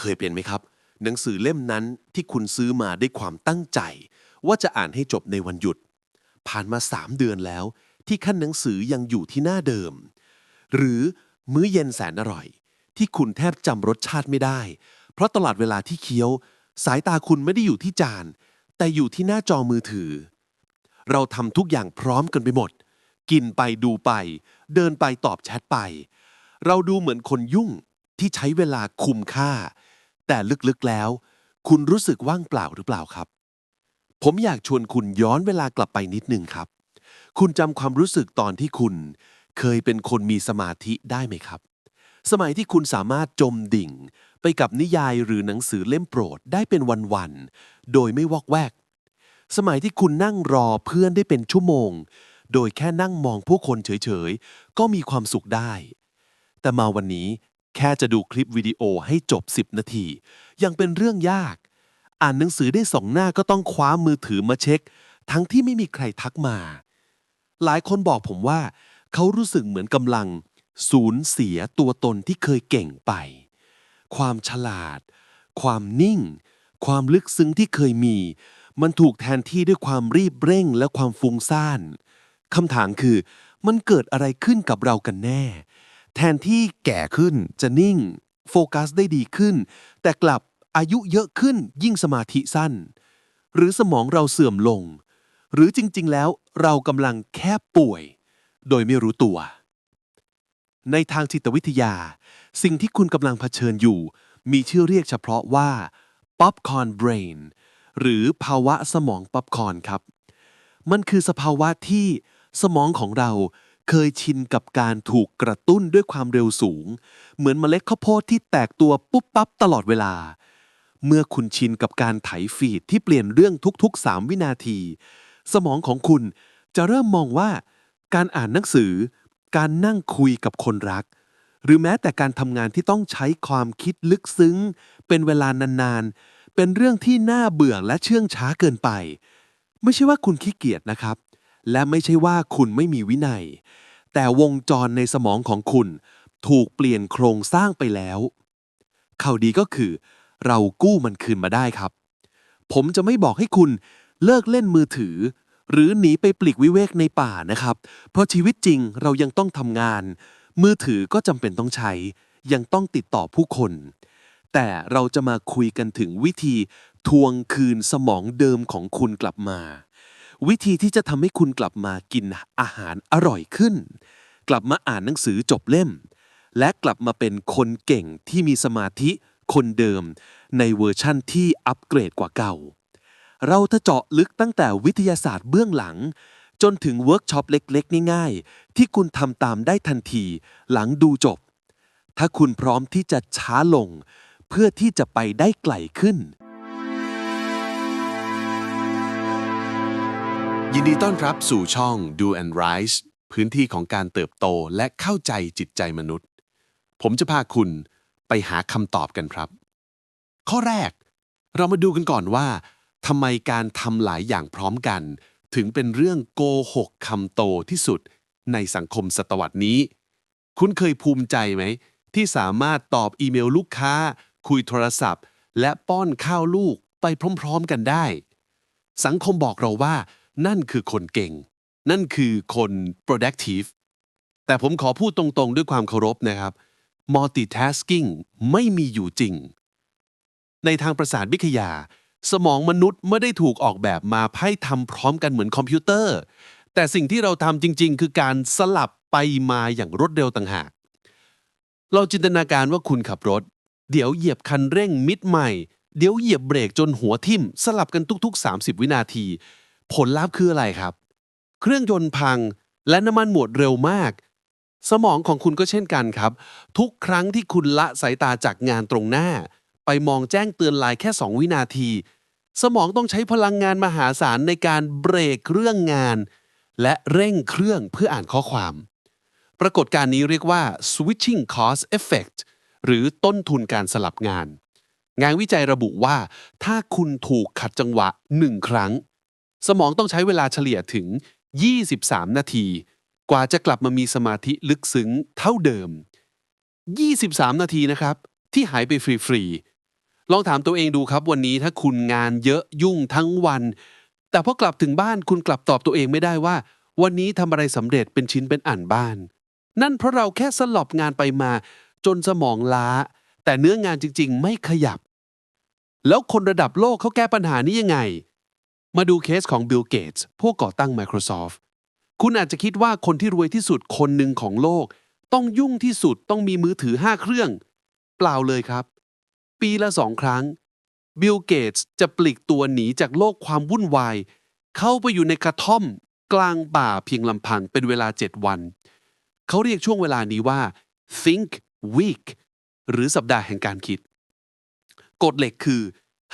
เคยเป็นไหมครับ หนังสือเล่มนั้นที่คุณซื้อมาด้วยความตั้งใจ ว่าจะอ่านให้จบในวันหยุด ผ่านมาสามเดือนแล้ว ที่ขั้นหนังสือยังอยู่ที่หน้าเดิม หรือมื้อเย็นแสนอร่อย ที่คุณแทบจำรสชาติไม่ได้ เพราะตลอดเวลาที่เคี้ยว สายตาคุณไม่ได้อยู่ที่จาน แต่อยู่ที่หน้าจอมือถือ เราทำทุกอย่างพร้อมกันไปหมด กินไปดูไป เดินไปตอบแชทไป เราดูเหมือนคนยุ่งที่ใช้เวลาคุ้มค่า แต่ลึกๆแล้ว คุณรู้สึกว่างเปล่าหรือเปล่าครับ ผมอยากชวนคุณย้อนเวลากลับไปนิดนึงครับ คุณจำความรู้สึกตอนที่คุณ เคยเป็นคนมีสมาธิได้ไหมครับ สมัยที่คุณสามารถจมดิ่ง ไปกับนิยายหรือหนังสือเล่มโปรดได้เป็นวันๆโดยไม่วอกแวก สมัยที่คุณนั่งรอเพื่อนได้เป็นชั่วโมง โดยแค่นั่งมองผู้คนเฉยๆก็มีความสุขได้ แต่มาวันนี้ ค่จะดูคลิปวิดีโอให้จบ 10 นาที ยังเป็นเรื่องยาก อ่านหนังสือได้สองหน้าก็ต้องคว้ามือถือมาเช็ค ทั้งที่ไม่มีใครทักมา หลายคนบอกผมว่า เขารู้สึกเหมือนกำลัง สูญเสียตัวตนที่เคยเก่งไป ความฉลาด ความนิ่ง ความลึกซึ้งที่เคยมี มันถูกแทนที่ด้วยความรีบเร่งและความฟุ้งซ่านคำถามคือ มันเกิดอะไรขึ้นกับเรากันแน่ แทนที่แก่ขึ้นจะนิ่ง โฟกัสได้ดีขึ้น แต่กลับอายุเยอะขึ้นยิ่งสมาธิสั้น หรือสมองเราเสื่อมลง หรือจริงๆ แล้วเรากำลังแค่ป่วย โดยไม่รู้ตัว ในทางจิตวิทยา สิ่งที่คุณกำลังเผชิญอยู่ มีชื่อเรียกเฉพาะว่า popcorn brain หรือภาวะสมองป๊อปคอนครับ มันคือสภาวะที่สมองของเรา เคยชินกับการถูกกระตุ้นด้วยความเร็วสูง เหมือนเมล็ดข้าวโพดที่แตกตัวปุ๊บปั๊บตลอดเวลา เมื่อคุณชินกับการไถฟีดที่เปลี่ยนเรื่องทุกๆ 3 วินาที สมองของคุณจะเริ่มมองว่า การอ่านหนังสือ การนั่งคุยกับคนรัก หรือแม้แต่การทำงานที่ต้องใช้ความคิดลึกซึ้ง เป็นเวลานานๆ เป็นเรื่องที่น่าเบื่อและเชื่องช้าเกินไป ไม่ใช่ว่าคุณขี้เกียจนะครับ และไม่ใช่ว่าคุณไม่มีวินัย แต่วงจรในสมองของคุณ ถูกเปลี่ยนโครงสร้างไปแล้ว ข่าวดีก็คือ เรากู้มันคืนมาได้ครับ ผมจะไม่บอกให้คุณเลิกเล่นมือถือ หรือหนีไปปลีกวิเวกในป่านะครับ เพราะชีวิตจริงเรายังต้องทำงาน มือถือก็จำเป็นต้องใช้ ยังต้องติดต่อผู้คน แต่เราจะมาคุยกันถึงวิธีทวงคืนสมองเดิมของคุณกลับมา วิธีที่จะทำให้คุณกลับมากินอาหารอร่อยขึ้น กลับมาอ่านหนังสือจบเล่ม และกลับมาเป็นคนเก่งที่มีสมาธิคนเดิม ในเวอร์ชั่นที่อัปเกรดกว่าเก่า เราจะเจาะลึกตั้งแต่วิทยาศาสตร์เบื้องหลัง จนถึงเวิร์กช็อปเล็กๆ ง่ายๆ ที่คุณทำตามได้ทันทีหลังดูจบ ถ้าคุณพร้อมที่จะช้าลง เพื่อที่จะไปได้ไกลขึ้น ยินดีต้อนรับสู่ช่อง Do and Rise พื้นที่ของการเติบโตและเข้าใจจิตใจมนุษย์ ผมจะพาคุณไปหาคำตอบกันครับ ข้อแรก เรามาดูกันก่อนว่าทำไมการทำหลายอย่างพร้อมกัน ถึงเป็นเรื่องโกหกคำโตที่สุดในสังคมศตวรรษนี้ คุณเคยภูมิใจไหม ที่สามารถตอบอีเมลลูกค้า คุยโทรศัพท์ และป้อนข้าวลูกไปพร้อม ๆ กันได้ สังคมบอกเราว่า นั่นคือคนเก่ง นั่นคือคน productive แต่ผมขอพูดตรงๆ ด้วยความเคารพนะครับ multitasking ไม่มีอยู่จริง ในทางประสาทวิทยา สมองมนุษย์ไม่ได้ถูกออกแบบมาให้ทำพร้อมกันเหมือนคอมพิวเตอร์ แต่สิ่งที่เราทำจริง ๆ คือการสลับไปมาอย่างรวดเร็วต่างหาก เราจินตนาการว่าคุณขับรถ เดี๋ยวเหยียบคันเร่งมิดใหม่ เดี๋ยวเหยียบเบรกจนหัวทิ่ม สลับกันทุก ๆ 30 วินาที ผลลัพธ์คืออะไรครับ เครื่องยนต์พังและน้ำมันหมดเร็วมาก สมองของคุณก็เช่นกันครับ ทุกครั้งที่คุณละสายตาจากงานตรงหน้า ไปมองแจ้งเตือนไลน์แค่ 2 วินาที สมองต้องใช้พลังงานมหาศาลในการเบรกเรื่องงาน และเร่งเครื่องเพื่ออ่านข้อความ ปรากฏการณ์นี้เรียกว่า switching cost effect หรือต้นทุนการสลับงาน งานวิจัยระบุว่า ถ้าคุณถูกขัดจังหวะ1ครั้ง สมองต้องใช้เวลาเฉลี่ยถึง 23 นาที กว่าจะกลับมามีสมาธิลึกซึ้งเท่าเดิม 23 นาทีนะครับ ที่หายไปฟรีๆลองถามตัวเองดูครับวันนี้ถ้าคุณงานเยอะยุ่งทั้งวัน แต่พอกลับถึงบ้านคุณกลับตอบตัวเองไม่ได้ว่า วันนี้ทำอะไรสำเร็จเป็นชิ้นเป็นอันบ้าน นั่นเพราะเราแค่สลบงานไปมา จนสมองล้า แต่เนื้องานจริง ๆ ไม่ขยับ แล้วคนระดับโลกเขาแก้ปัญหานี้ยังไง มาดูเคสของบิลเกตส์ผู้ก่อตั้ง Microsoft คุณอาจจะคิดว่าคนที่รวยที่สุดคนหนึ่งของโลก ต้องยุ่งที่สุดต้องมีมือถือ 5 เครื่อง เปล่าเลยครับ ปีละสองครั้งบิลเกตส์จะปลีกตัวหนีจากโลกความวุ่นวาย เข้าไปอยู่ในกระท่อม กลางป่าเพียงลำพังเป็นเวลา 7 วัน เขาเรียกช่วงเวลานี้ว่า think week หรือสัปดาห์แห่งการคิด กฎเหล็กคือ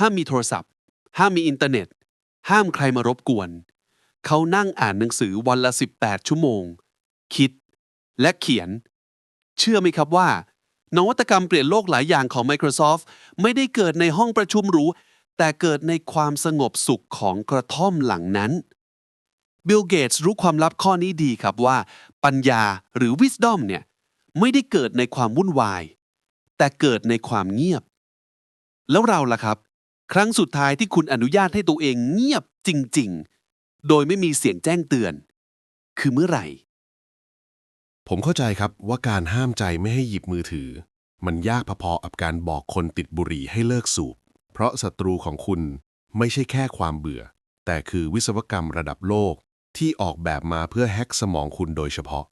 ห้ามมีโทรศัพท์ ห้ามมีอินเทอร์เน็ต ห้ามใครมารบกวน เขานั่งอ่านหนังสือวันละ 18 ชั่วโมง คิด และเขียน เชื่อไหมครับว่า นวัตกรรมเปลี่ยนโลกหลายอย่างของ Microsoft ไม่ได้เกิดในห้องประชุมหรู แต่เกิดในความสงบสุขของกระท่อมหลังนั้น บิล เกตส์รู้ความลับข้อนี้ดีครับว่า ปัญญาหรือ wisdom เนี่ยไม่ได้เกิดในความวุ่นวาย แต่เกิดในความเงียบ แล้วเราล่ะครับ ครั้งสุดท้ายที่คุณอนุญาตให้ตัวเองเงียบจริง ๆ โดยไม่มีเสียงแจ้งเตือน คือเมื่อไหร่ ผมเข้าใจครับว่าการห้ามใจไม่ให้หยิบมือถือ มันยากพอๆกับการบอกคนติดบุหรี่ให้เลิกสูบ เพราะศัตรูของคุณไม่ใช่แค่ความเบื่อ แต่คือวิศวกรรมระดับโลกที่ออกแบบมาเพื่อแฮ็กสมองคุณโดยเฉพาะ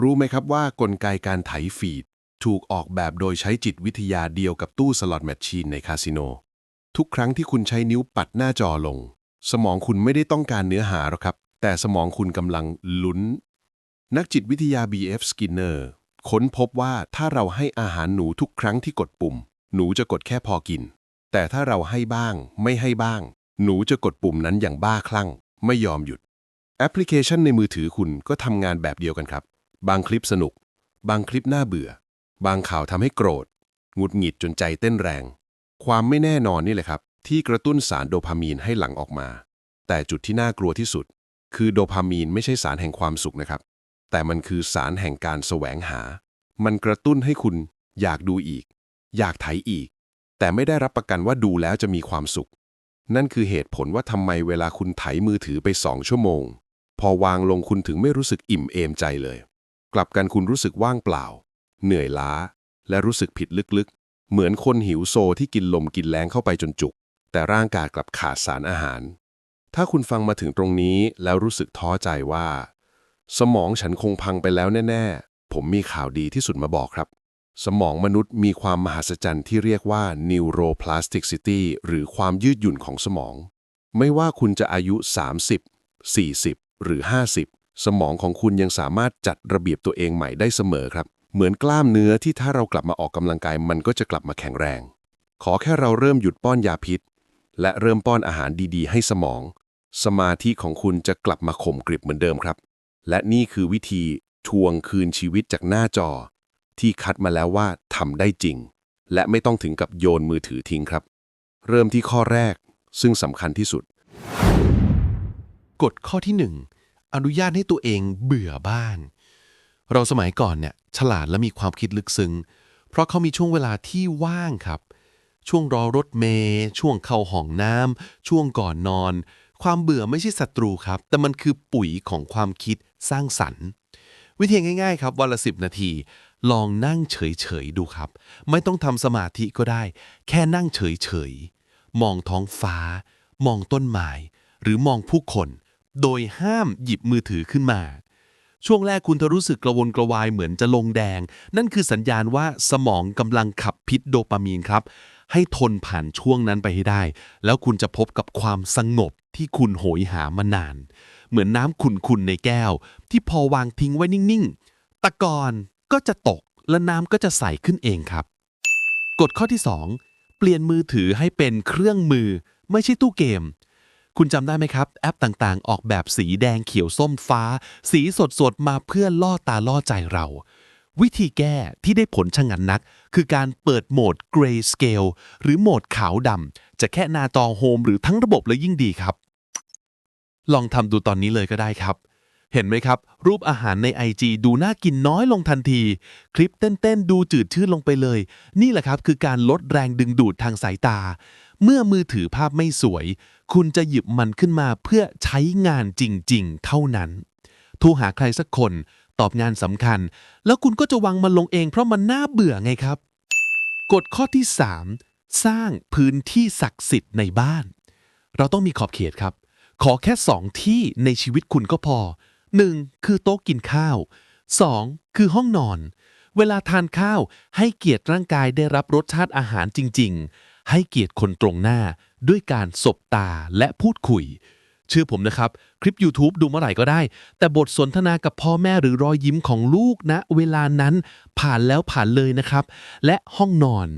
รู้ไหมครับว่ากลไกการไถฟีด ถูกออกแบบโดยใช้จิตวิทยาเดียวกับตู้สล็อตแมชชีนในคาสิโน ทุกครั้งที่คุณใช้นิ้วปัดหน้าจอลง สมองคุณไม่ได้ต้องการเนื้อหาหรอกครับ แต่สมองคุณกำลังลุ้น นักจิตวิทยา B.F. Skinner ค้นพบว่าถ้าเราให้อาหารหนูทุกครั้งที่กดปุ่ม หนูจะกดแค่พอกิน แต่ถ้าเราให้บ้าง ไม่ให้บ้าง หนูจะกดปุ่มนั้นอย่างบ้าคลั่ง ไม่ยอมหยุด แอปพลิเคชันในมือถือคุณก็ทำงานแบบเดียวกันครับ บางคลิปสนุก บางคลิปน่าเบื่อ บางข่าวทำให้โกรธ หงุดหงิดจนใจเต้นแรง ความไม่แน่นอนนี่แหละครับ ที่กระตุ้นสารโดพามีนให้หลั่งออกมา แต่จุดที่น่ากลัวที่สุด คือโดพามีนไม่ใช่สารแห่งความสุขนะครับ แต่มันคือสารแห่งการแสวงหา มันกระตุ้นให้คุณอยากดูอีก อยากไถอีก แต่ไม่ได้รับประกันว่าดูแล้วจะมีความสุข นั่นคือเหตุผลว่าทำไมเวลาคุณไถมือถือไปสองชั่วโมง พอวางลงคุณถึงไม่รู้สึกอิ่มเอมใจเลย กลับกันคุณรู้สึกว่างเปล่า เหนื่อยล้า และรู้สึกผิดลึก เหมือนคนหิวโซที่กินลมกินแรงเข้าไปจนจุก แต่ร่างกายกลับขาดสารอาหาร ถ้าคุณฟังมาถึงตรงนี้แล้วรู้สึกท้อใจว่า สมองฉันคงพังไปแล้วแน่ ๆ ผมมีข่าวดีที่สุดมาบอกครับ สมองมนุษย์มีความมหัศจรรย์ที่เรียกว่า neuroplasticity หรือความยืดหยุ่นของสมอง ไม่ว่าคุณจะอายุ 30 40 หรือ 50 สมองของคุณยังสามารถจัดระเบียบตัวเองใหม่ได้เสมอครับ เหมือนกล้ามเนื้อที่ถ้าเรากลับมาออกกำลังกายมันก็จะกลับมาแข็งแรง ขอแค่เราเริ่มหยุดป้อนยาพิษ และเริ่มป้อนอาหารดีๆ ให้สมอง สมาธิของคุณจะกลับมาข่มกริบเหมือนเดิมครับ และนี่คือวิธีทวงคืนชีวิตจากหน้าจอ ที่คัดมาแล้วว่าทำได้จริง และไม่ต้องถึงกับโยนมือถือทิ้งครับ เริ่มที่ข้อแรก ซึ่งสำคัญที่สุด กฎข้อที่หนึ่งอนุญาตให้ตัวเองเบื่อบ้าน เราสมัยก่อนเนี่ยฉลาดและมีความคิดลึกซึ้ง เพราะเขามีช่วงเวลาที่ว่างครับ ช่วงรอรถเมย์ช่วงเข้าห้องน้ำช่วงก่อนนอน ความเบื่อไม่ใช่ศัตรูครับ แต่มันคือปุ๋ยของความคิดสร้างสรรค์ วิธีง่ายๆครับวันละสิบนาที ลองนั่งเฉยๆดูครับ ไม่ต้องทำสมาธิก็ได้ แค่นั่งเฉยๆมองท้องฟ้า มองต้นไม้หรือมองผู้คน โดยห้ามหยิบมือถือขึ้นมา ช่วงแรกคุณจะรู้สึกกระวนกระวายเหมือนจะลงแดง นั่นคือสัญญาณว่าสมองกำลังขับพิษโดปามีนครับ ให้ทนผ่านช่วงนั้นไปให้ได้ แล้วคุณจะพบกับความสงบที่คุณโหยหามานาน เหมือนน้ำขุ่นๆในแก้ว ที่พอวางทิ้งไว้นิ่งๆ ตะกอนก็จะตกและน้ำก็จะใสขึ้นเองครับ กฎข้อที่ 2 เปลี่ยนมือถือให้เป็นเครื่องมือ ไม่ใช่ตู้เกม คุณจำได้ไหมครับ แอปต่างๆ ออกแบบสีแดงเขียวส้มฟ้า สีสดๆ มาเพื่อล่อตาล่อใจเรา วิธีแก้ที่ได้ผลชะงันนัก คือการเปิดโหมด Gray Scale หรือโหมดขาวดำจะแค่หนาจอโฮมหรือทั้งระบบเลยยิ่งดีครับ ลองทำดูตอนนี้เลยก็ได้ครับ เห็นไหมครับ รูปอาหารใน IG ดูน่ากินน้อยลงทันที คลิปเต้นๆ ดูจืดชืดลงไปเลย นี่แหละครับคือการลดแรงดึงดูดทางสายตา เมื่อมือถือภาพไม่สวย คุณจะหยิบมันขึ้นมาเพื่อใช้งานจริงๆ เท่านั้นโทรหาใครสักคน ตอบงานสำคัญ แล้วคุณก็จะวางมันลงเองเพราะมันน่าเบื่อไงครับกฎข้อที่ 3 สร้างพื้นที่ศักดิ์สิทธิ์ในบ้าน เราต้องมีขอบเขตครับ ขอแค่สองที่ในชีวิตคุณก็พอ 1. คือโต๊ะกินข้าว 2. คือห้องนอน เวลาทานข้าวให้เกียรติร่างกายได้รับรสชาติอาหารจริง ๆ ให้เกียรติคนตรงหน้า ด้วยการสบตาและพูดคุย เชื่อผมนะครับ คลิป YouTube ดูเมื่อไหร่ก็ได้ แต่บทสนทนากับพ่อแม่หรือรอยยิ้มของลูกนะ เวลานั้นผ่านแล้วผ่านเลยนะครับ และห้องนอน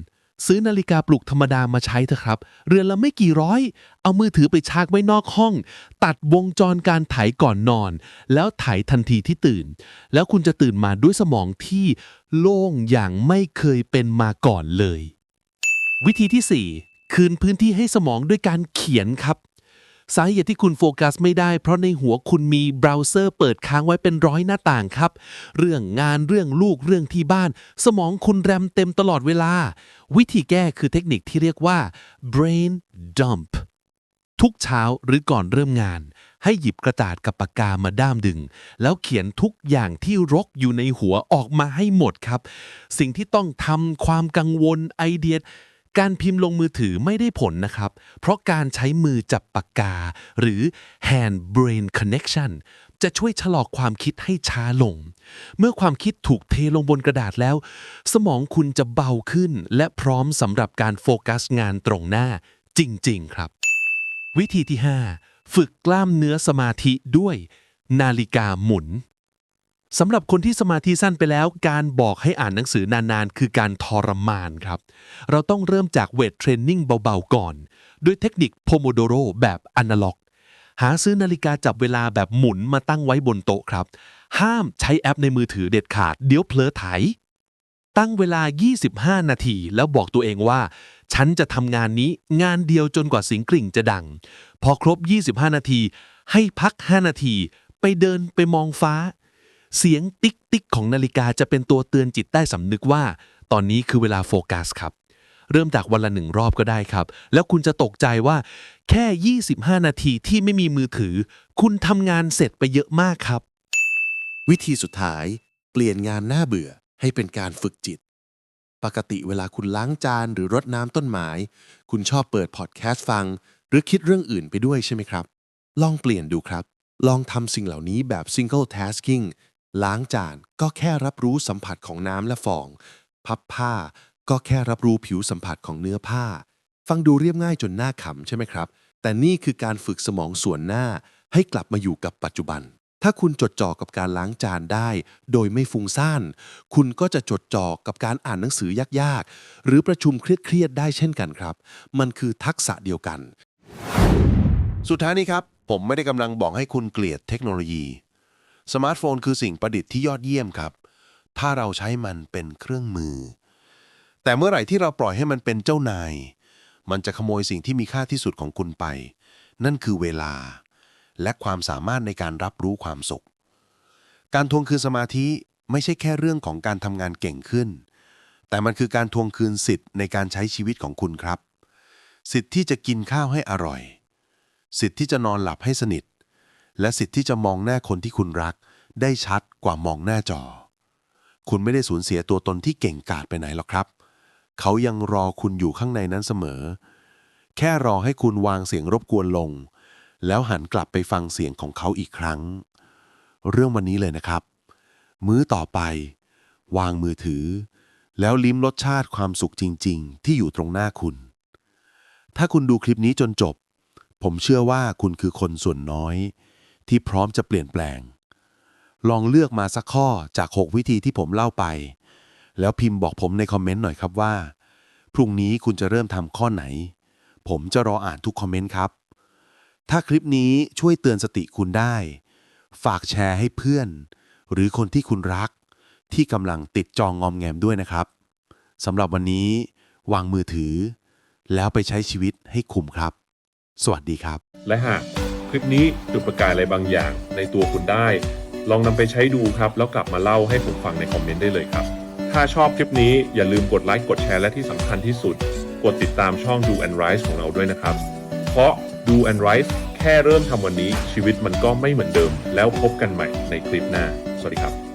ซื้อนาฬิกาปลุกธรรมดามาใช้เถอะครับ เรือนละไม่กี่ร้อย เอามือถือไปชากไว้นอกห้อง ตัดวงจรการไถก่อนนอน แล้วไถทันทีที่ตื่น แล้วคุณจะตื่นมาด้วยสมองที่โล่งอย่างไม่เคยเป็นมาก่อนเลย วิธีที่ 4 คืนพื้นที่ให้สมองด้วยการเขียนครับ สาเหตุที่คุณโฟกัสไม่ได้ เพราะในหัวคุณมีเบราว์เซอร์เปิดค้างไว้เป็นร้อยหน้าต่างครับ เรื่องงานเรื่องลูกเรื่องที่บ้าน สมองคุณแรมเต็มตลอดเวลา วิธีแก้คือเทคนิคที่เรียกว่า brain dump ทุกเช้าหรือก่อนเริ่มงาน ให้หยิบกระดาษกับปากกามาด้ามดึง แล้วเขียนทุกอย่างที่รกอยู่ในหัวออกมาให้หมดครับ สิ่งที่ต้องทำความกังวลไอเดีย การพิมพ์ลงมือถือไม่ได้ผลนะครับ เพราะการใช้มือจับปากกา หรือ hand brain connection จะช่วยชะลอความคิดให้ช้าลง เมื่อความคิดถูกเทลงบนกระดาษแล้ว สมองคุณจะเบาขึ้น และพร้อมสำหรับการโฟกัสงานตรงหน้าจริง ๆ ครับ วิธีที่ 5 ฝึกกล้ามเนื้อสมาธิด้วย นาฬิกาหมุน สำหรับคนที่สมาธิสั้นไปแล้ว การบอกให้อ่านหนังสือนานๆ คือการทรมานครับ เราต้องเริ่มจากเวทเทรนนิ่งเบาๆก่อน ด้วยเทคนิคโพโมโดโรแบบอนาล็อก หาซื้อนาฬิกาจับเวลาแบบหมุนมาตั้งไว้บนโต๊ะครับ ห้ามใช้แอปในมือถือเด็ดขาด เดี๋ยวเผลอไถตั้งเวลา 25 นาที แล้วบอกตัวเองว่า ฉันจะทำงานนี้งานเดียวจนกว่าสียงกริ่งจะดัง พอครบ 25 นาที ให้พัก 5 นาที ไปเดินไปมองฟ้า เสียงติ๊กติ๊กของนาฬิกาจะเป็นตัวเตือนจิตใต้สำนึกว่า ตอนนี้คือเวลาโฟกัสครับ เริ่มจากวันละหนึ่งรอบก็ได้ครับ แล้วคุณจะตกใจว่า แค่ 25 นาทีที่ไม่มีมือถือ คุณทำงานเสร็จไปเยอะมากครับ วิธีสุดท้าย เปลี่ยนงานหน้าเบื่อให้เป็นการฝึกจิต ปกติเวลาคุณล้างจานหรือรดน้ำต้นไม้ คุณชอบเปิดพอดแคสต์ฟัง หรือคิดเรื่องอื่นไปด้วยใช่ไหมครับ ลองเปลี่ยนดูครับ ลองทำสิ่งเหล่านี้แบบ single tasking ล้างจานก็แค่รับรู้สัมผัสของน้ำและฟอง พับผ้าก็แค่รับรู้ผิวสัมผัสของเนื้อผ้า ฟังดูเรียบง่ายจนน่าขำใช่ไหมครับ แต่นี่คือการฝึกสมองส่วนหน้าให้กลับมาอยู่กับปัจจุบัน ถ้าคุณจดจ่อกับการล้างจานได้ โดยไม่ฟุ้งซ่าน คุณก็จะจดจ่อกับการอ่านหนังสือยากๆ หรือประชุมเครียดๆได้เช่นกันครับ มันคือทักษะเดียวกัน สุดท้ายนี้ครับ ผมไม่ได้กำลังบอกให้คุณเกลียดเทคโนโลยี สมาร์ทโฟนคือสิ่งประดิษฐ์ที่ยอดเยี่ยมครับ ถ้าเราใช้มันเป็นเครื่องมือ แต่เมื่อไหร่ที่เราปล่อยให้มันเป็นเจ้านาย มันจะขโมยสิ่งที่มีค่าที่สุดของคุณไป นั่นคือเวลา และความสามารถในการรับรู้ความสุข การทวงคืนสมาธิไม่ใช่แค่เรื่องของการทำงานเก่งขึ้น แต่มันคือการทวงคืนสิทธิ์ในการใช้ชีวิตของคุณครับ สิทธิ์ที่จะกินข้าวให้อร่อย สิทธิ์ที่จะนอนหลับให้สนิท และสิทธิ์ที่จะมองหน้าคนที่คุณรัก ได้ชัดกว่ามองหน้าจอ คุณไม่ได้สูญเสียตัวตนที่เก่งกาจไปไหนหรอกครับ เขายังรอคุณอยู่ข้างในนั้นเสมอ แค่รอให้คุณวางเสียงรบกวนลง แล้วหันกลับไปฟังเสียงของเขาอีกครั้ง เรื่องวันนี้เลยนะครับ มื้อต่อไป วางมือถือ แล้วลิ้มรสชาติความสุขจริง ๆ ที่อยู่ตรงหน้าคุณ ถ้าคุณดูคลิปนี้จนจบ ผมเชื่อว่าคุณคือคนส่วนน้อย ที่พร้อมจะเปลี่ยนแปลง ลองเลือกมาสักข้อจาก 6 วิธีที่ผมเล่าไป แล้วพิมพ์บอกผมในคอมเมนต์หน่อยครับว่า พรุ่งนี้คุณจะเริ่มทำข้อไหน ผมจะรออ่านทุกคอมเมนต์ครับ ถ้าคลิปนี้ช่วยเตือนสติคุณได้ ฝากแชร์ให้เพื่อน หรือคนที่คุณรัก ที่กำลังติดจองงอมแงมด้วยนะครับสำหรับวันนี้ วางมือถือ แล้วไปใช้ชีวิตให้คุ้มครับ สวัสดีครับ และหาก คลิปนี้จุดประกายอะไรบางอย่างในตัวคุณได้ ลองนำไปใช้ดูครับ แล้วกลับมาเล่าให้ผมฟังในคอมเมนต์ได้เลยครับ ถ้าชอบคลิปนี้อย่าลืมกดไลค์กดแชร์และที่สำคัญที่สุด กดติดตามช่อง Do and Rise ของเราด้วยนะครับ เพราะ Do and Rise แค่เริ่มทำวันนี้ชีวิตมันก็ไม่เหมือนเดิม แล้วพบกันใหม่ในคลิปหน้า สวัสดีครับ